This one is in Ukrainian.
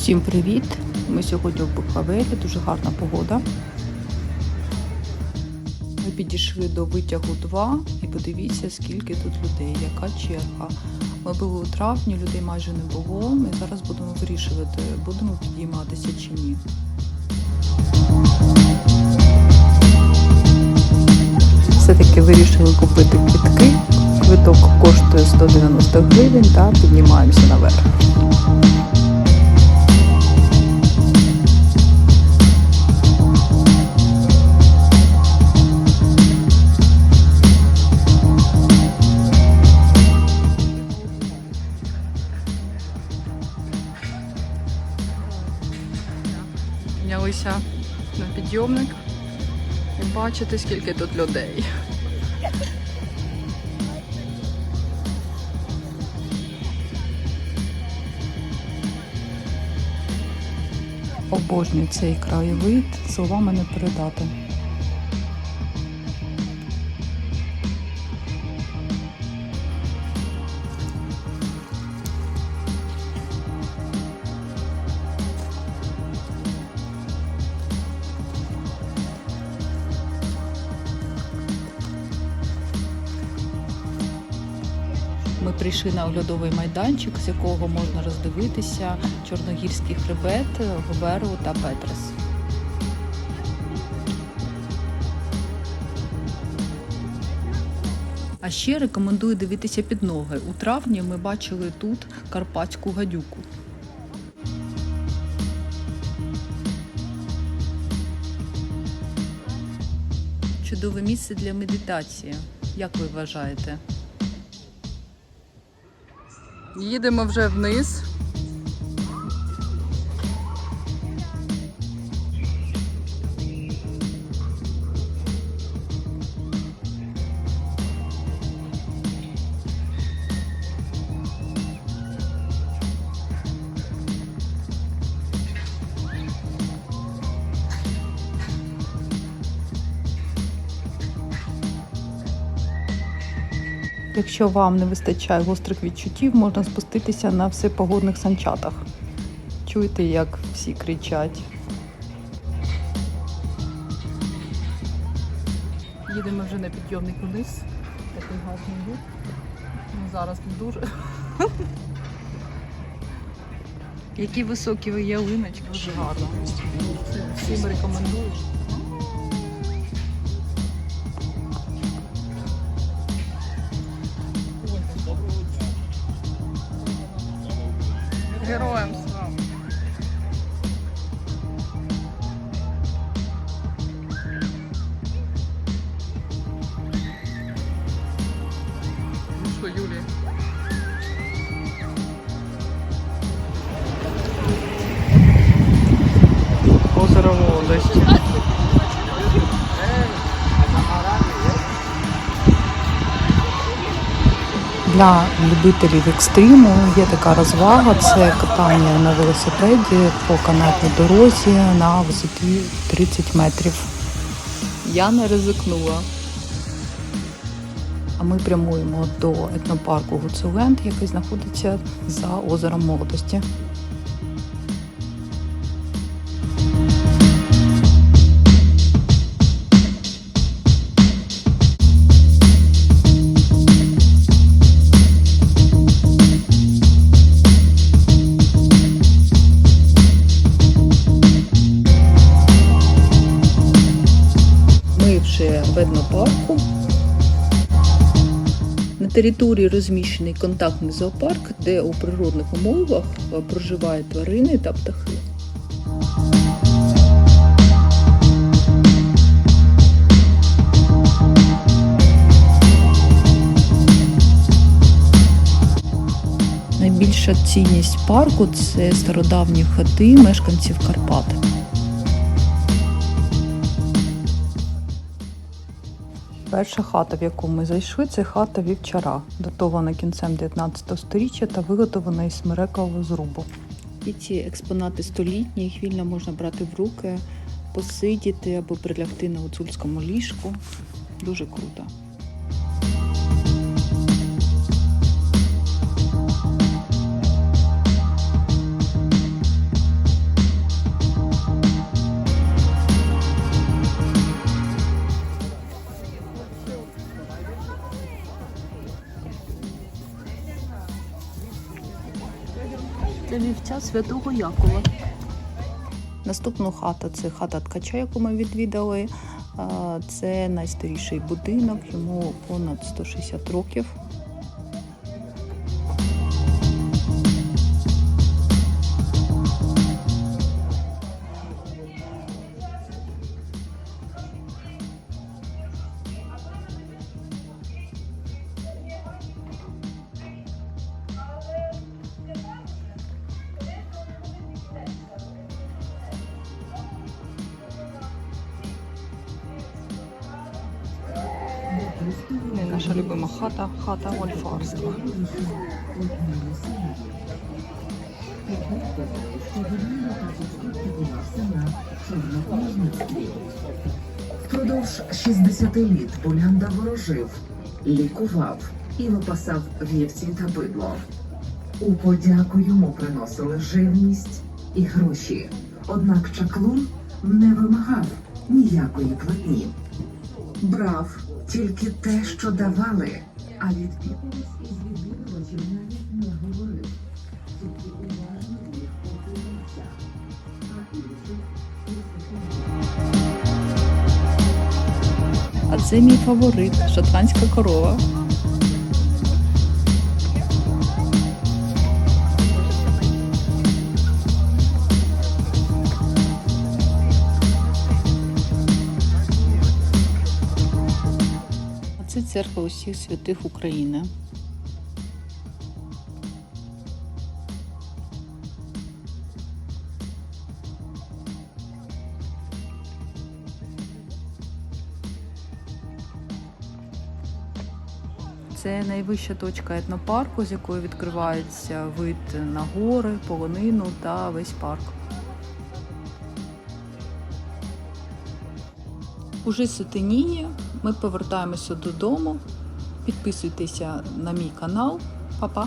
Усім привіт! Ми сьогодні в Бухавелі, дуже гарна погода. Ми підійшли до витягу 2 і подивіться, скільки тут людей, яка черга. Ми були у травні, людей майже не було. Ми зараз будемо вирішувати, будемо підійматися чи ні. Все-таки вирішили купити квітки. Квиток коштує 190 гривень та піднімаємося наверх. Піднялися на підйомник і бачите, скільки тут людей. Обожнюю цей краєвид, словами не передати. Ми прийшли на оглядовий майданчик, з якого можна роздивитися Чорногірський хребет, Говеру та Петрес. А ще рекомендую дивитися під ноги. У травні ми бачили тут карпатську гадюку. Чудове місце для медитації. Як ви вважаєте? Їдемо вже вниз. Якщо вам не вистачає гострих відчуттів, можна спуститися на всепогодних санчатах. Чуєте, як всі кричать. Їдемо вже на підйомник вниз. Такий гарний вид. Ну, зараз не дуже. Які високі ялиночки, дуже гарно. Всім рекомендую. Для любителів екстриму є така розвага це катання на велосипеді по канатній дорозі на висоті 30 метрів. Я не ризикнула. А ми прямуємо до етнопарку Гуцуленд, який знаходиться за озером молодості. Території розміщений контактний зоопарк, де у природних умовах е, проживають тварини та птахи. Найбільша цінність парку це стародавні хати мешканців Карпат. Перша хата, в яку ми зайшли, це хата вівчара, датована кінцем 19 століття та виготовлена із смирекового зрубу. І ці експонати столітні, їх вільно можна брати в руки, посидіти або прилягти на гуцульському ліжку. Дуже круто. Це вівця святого Якова. Наступна хата це хата ткача, яку ми відвідали. Е, це найстаріший будинок, йому понад 160 років. Наша любима хата, хата Ольфарства. Впродовж 60 літ Полянда ворожив, лікував і випасав вівці та бидло. У подяку йому приносили живність і гроші. Однак чаклун не вимагав ніякої платні. Брав тільки те, що давали, а від бідних із відвідувачів навіть не говорив. Тільки уважно їх покинувся. А це мій фаворит шотландська корова. Церква усіх святих України. Це найвища точка етнопарку, з якої відкривається вид на гори, полонину та весь парк. Уже сутеніє. Ми повертаємося додому. Підписуйтеся на мій канал. Па-па!